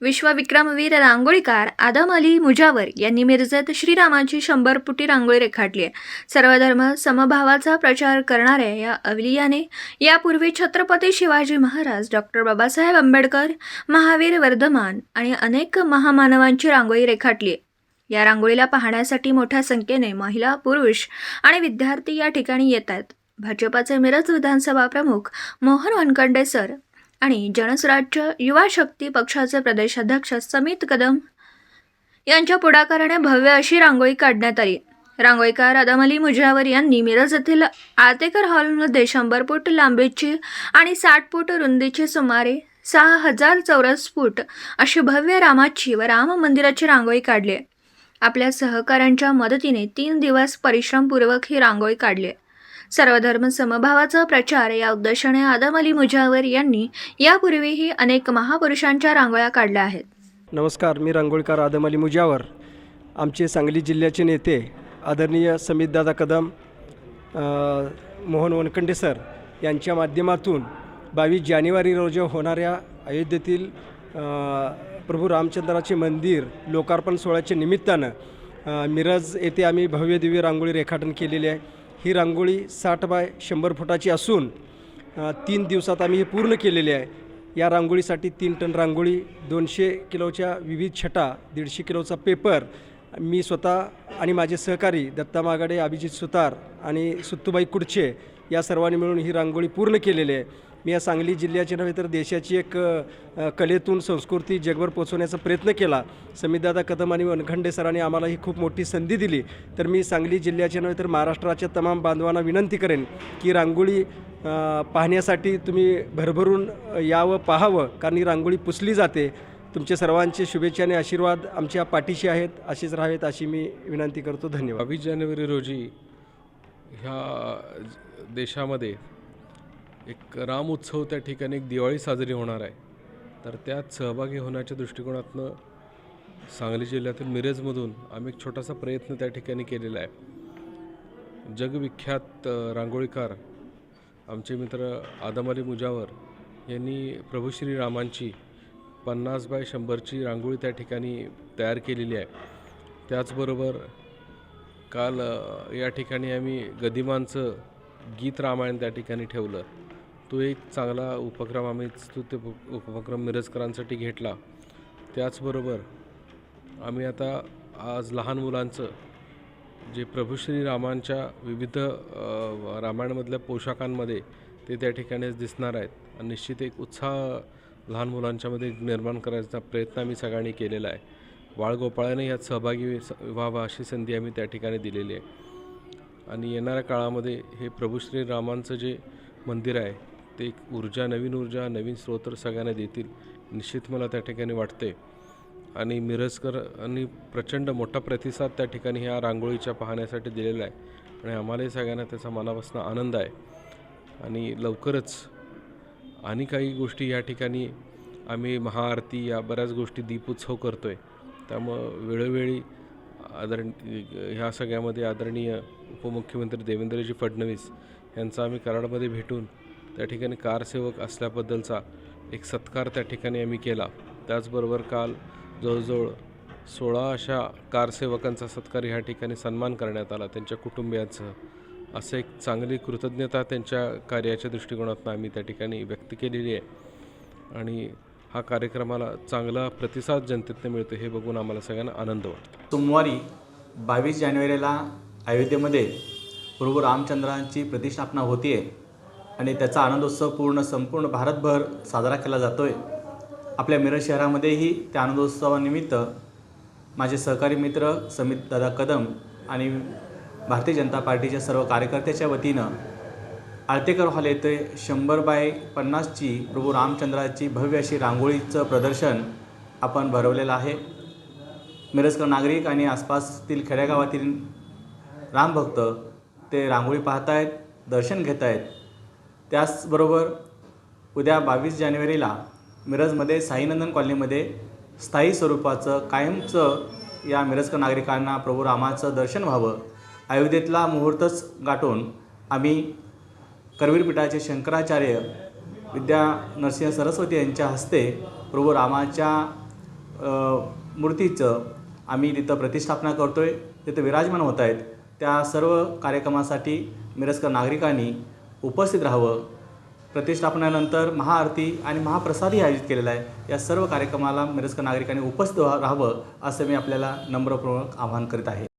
विश्वविक्रमवीर रांगोळीकार आदम अली मुजावर यांनी मिरजेत श्रीरामाची शंभर फुटी रांगोळी रेखाटली आहे. सर्वधर्म समभावाचा प्रचार करणाऱ्या या अवलियाने यापूर्वी छत्रपती शिवाजी महाराज डॉक्टर बाबासाहेब आंबेडकर महावीर वर्धमान आणि अनेक महामानवांची रांगोळी रेखाटली आहे. या रांगोळीला पाहण्यासाठी मोठ्या संख्येने महिला पुरुष आणि विद्यार्थी या ठिकाणी येत आहेत. भाजपाचे मिरज विधानसभा प्रमुख मोहन वनकंडे सर आणि जनसुराज्य युवा शक्ती पक्षाचे प्रदेशाध्यक्ष समित कदम यांच्या पुढाकाराने भव्य अशी रांगोळी काढण्यात आली रांगोळीकार अदम अली मुजावर यांनी मिरज येथील आतेकर हॉलमध्ये शंभर फूट लांबीची आणि साठ फूट रुंदीची सुमारे सहा हजार चौरस फूट अशी भव्य रामाची व राम मंदिराची रांगोळी काढली आहे. आपल्या सहकाऱ्यांच्या मदतीने तीन दिवस परिश्रमपूर्वक ही रांगोळी काढली आहे. सर्वधर्म समभावाचा प्रचार या उद्देशाने आदम अली मुजावर यांनी यापूर्वीही अनेक महापुरुषांच्या रांगोळ्या काढल्या आहेत. नमस्कार मी रांगोळीकार आदम अली मुजावर. आमचे सांगली जिल्ह्याचे नेते आदरणीय समितदादा कदम मोहन वनकंडे सर यांच्या माध्यमातून बावीस जानेवारी रोजी होणाऱ्या अयोध्येतील प्रभू रामचंद्राचे मंदिर लोकार्पण सोहळ्याच्या निमित्तानं मिरज येथे आम्ही भव्य दिव्य रांगोळी रेखाटन केलेली आहे. ही रांगोळी साठ बाय शंभर फुटाची असून तीन दिवसात आम्ही हे पूर्ण केलेले आहे. या रांगोळीसाठी तीन टन रांगोळी दोनशे किलोच्या विविध छटा दीडशे किलोचा पेपर मी स्वतः आणि माझे सहकारी दत्ता मागाडे अभिजित सुतार आणि सुत्तूबाई कुडचे या सर्वांनी मिळून ही रांगोळी पूर्ण केलेली आहे. मी या सांगली जिल्ह्याची नव्हे तर देशाची एक कलेतून संस्कृती जगभर पोचवण्याचा प्रयत्न केला. समितदादा कदम आणि वनखंडे सरांनी आम्हाला ही खूप मोठी संधी दिली. तर मी सांगली जिल्ह्याच्या नव्हे तर महाराष्ट्राच्या तमाम बांधवांना विनंती करेन की रांगोळी पाहण्यासाठी तुम्ही भरभरून यावं पाहावं कारण ही रांगोळी पुसली जाते. तुमचे सर्वांचे शुभेच्छा आणि आशीर्वाद आमच्या पाठीशी आहेत अशीच राहावेत अशी मी विनंती करतो. धन्यवाद. बावीस जानेवारी रोजी ह्या देशामध्ये एक राम उत्सव त्या ठिकाणी एक दिवाळी साजरी होणार आहे. तर त्यात सहभागी होण्याच्या दृष्टिकोनातनं सांगली जिल्ह्यातील मिरजमधून आम्ही एक छोटासा प्रयत्न त्या ठिकाणी केलेला आहे. जगविख्यात रांगोळीकार आमचे मित्र आदम अली मुजावर यांनी प्रभू श्री रामांची पन्नास बाय शंभरची रांगोळी त्या ठिकाणी तयार केलेली आहे. त्याचबरोबर काल या ठिकाणी आम्ही गदिमांचं गीत रामायण त्या ठिकाणी ठेवलं. तो एक चांगला उपक्रम आम्ही स्तुत्य उपक्रम मिरजकरांसाठी घेतला. त्याचबरोबर आम्ही आता आज लहान मुलांचं जे प्रभू श्री रामांच्या विविध रामायणामधल्या पोशाखांमध्ये ते त्या ठिकाणीच दिसणार आहेत. आणि निश्चित एक उत्साह लहान मुलांच्यामध्ये निर्माण करायचा प्रयत्न आम्ही सगळ्यांनी केलेला आहे. बाळगोपाळाने यात सहभागी स- व्हावा अशी संधी आम्ही त्या ठिकाणी दिलेली आहे. आणि येणाऱ्या काळामध्ये हे प्रभू श्री रामांचं जे मंदिर आहे ते एक ऊर्जा नवीन ऊर्जा नवीन स्रोत सगळ्यांना देतील. निश्चित मला त्या ठिकाणी वाटते आणि मिरजकर आणि प्रचंड मोठा प्रतिसाद त्या ठिकाणी ह्या रांगोळीच्या पाहण्यासाठी दिलेला आहे. आणि आम्हालाही सगळ्यांना त्याचा मनापासून आनंद आहे. आणि लवकरच आणि काही गोष्टी या ठिकाणी आम्ही महाआरती या बऱ्याच गोष्टी दीपोत्सव करतो आहे त्यामुळं वेळोवेळी आदरण ह्या सगळ्यामध्ये आदरणीय उपमुख्यमंत्री देवेंद्रजी फडणवीस यांचा आम्ही कराडमध्ये भेटून त्या ठिकाणी कारसेवक असल्याबद्दलचा एक सत्कार त्या ठिकाणी आम्ही केला. त्याचबरोबर काल जवळजवळ सोळा अशा कारसेवकांचा सत्कार ह्या ठिकाणी सन्मान करण्यात आला. त्यांच्या कुटुंबियांसह. असं एक चांगली कृतज्ञता त्यांच्या कार्याच्या दृष्टिकोनातून आम्ही त्या ठिकाणी व्यक्त केलेली आहे. आणि हा कार्यक्रमाला चांगला प्रतिसाद जनतेतनं मिळतो हे बघून आम्हाला सगळ्यांना आनंद वाटतो. सोमवारी बावीस जानेवारीला अयोध्येमध्ये प्रभू रामचंद्रांची प्रतिष्ठापना होती आहे आणि त्याचा आनंदोत्सव पूर्ण संपूर्ण भारतभर साजरा केला जातो आहे आपल्या मिरज शहरामध्येही त्या आनंदोत्सवानिमित्त माझे सहकारी मित्र समित दादा कदम आणि भारतीय जनता पार्टीच्या सर्व कार्यकर्त्याच्या वतीनं आळतेकर हॉल येथे शंभर बाय पन्नासची प्रभू रामचंद्राची भव्य अशी रांगोळीचं प्रदर्शन आपण भरवलेलं आहे. मिरजकर नागरिक आणि आसपासतील खेड्यागावातील रामभक्त ते रांगोळी पाहतायत दर्शन घेत आहेत त्याचबरोबर उद्या बावीस जानेवारीला मिरजमध्ये साईनंदन कॉलनीमध्ये स्थायी स्वरूपाचं कायमचं या मिरजकर नागरिकांना प्रभू रामाचं दर्शन व्हावं. अयोध्येतला मुहूर्तच गाठून आम्ही करवीरपीठाचे शंकराचार्य विद्या नरसिंह सरस्वती यांच्या हस्ते प्रभू रामाच्या मूर्तीचं आम्ही तिथं प्रतिष्ठापना करतो आहे तिथं विराजमान होत आहेत. त्या सर्व कार्यक्रमासाठी मिरजकर नागरिकांनी उपस्थित राहावं. प्रतिष्ठापनेनंतर महाआरती आणि महाप्रसादही आयोजित केलेला आहे. या सर्व कार्यक्रमाला मिरजकर नागरिकांनी उपस्थित राहावं असं मी आपल्याला नम्रपूर्वक आवाहन करीत आहे.